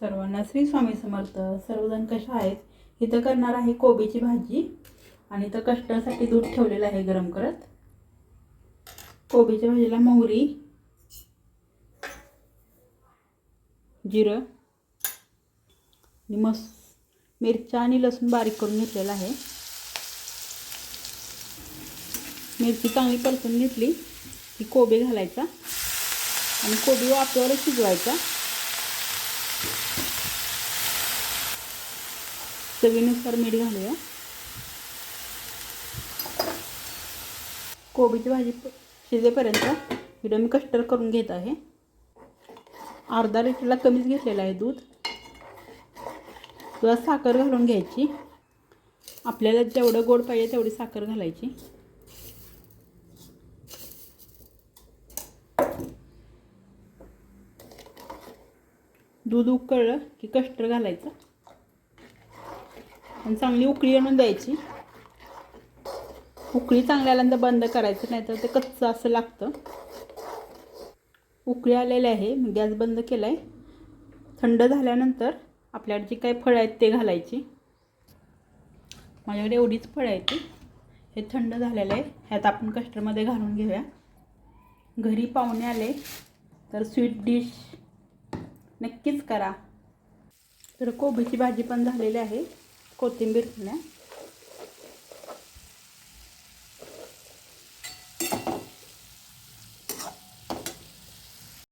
सर्वांना श्री स्वामी समर्थ. सर्वजण कशा आहेत? इथं करणार आहे कोबीची भाजी आणि इथं कष्टासाठी दूध ठेवलेलं आहे गरम करत. कोबीच्या भाजीला मोहरी जिरं आणि मस मिरच्या आणि लसूण बारीक करून घेतलेला आहे. मिरची चांगली परतून घेतली की कोबी घालायचा आणि कोबी वाफेवर शिजवायचा. चवीनुसार मीठ घालूया. कोबीची भाजी शिजेपर्यंत इकडं मी कस्टर करून घेत आहे. अर्धा लिटरला कमीच घेतलेलं आहे दूध. तुला साखर घालून घ्यायची. आपल्याला जेवढं गोड पाहिजे तेवढी साखर घालायची. दूध उकळलं की कस्टर घालायचं. आणि चांगली उकळी आणून द्यायची. उकळी चांगली आल्यानंतर बंद करायचं नाही तर ते कच्चं असं लागतं. उकळी आलेली आहे मी गॅस बंद केला आहे थंड झाल्यानंतर आपल्याकडे जी काही फळं आहेत ते घालायची. माझ्याकडे एवढीच फळं आहेत ती. हे थंड झालेलं आहे ह्यात आपण कस्टरमध्ये घालून घेऊया. घरी पाहुणे आले तर स्वीट डिश नक्कीच करा. तर कोबीची भाजी पण झालेली आहे. कोथिंबीर घालण्या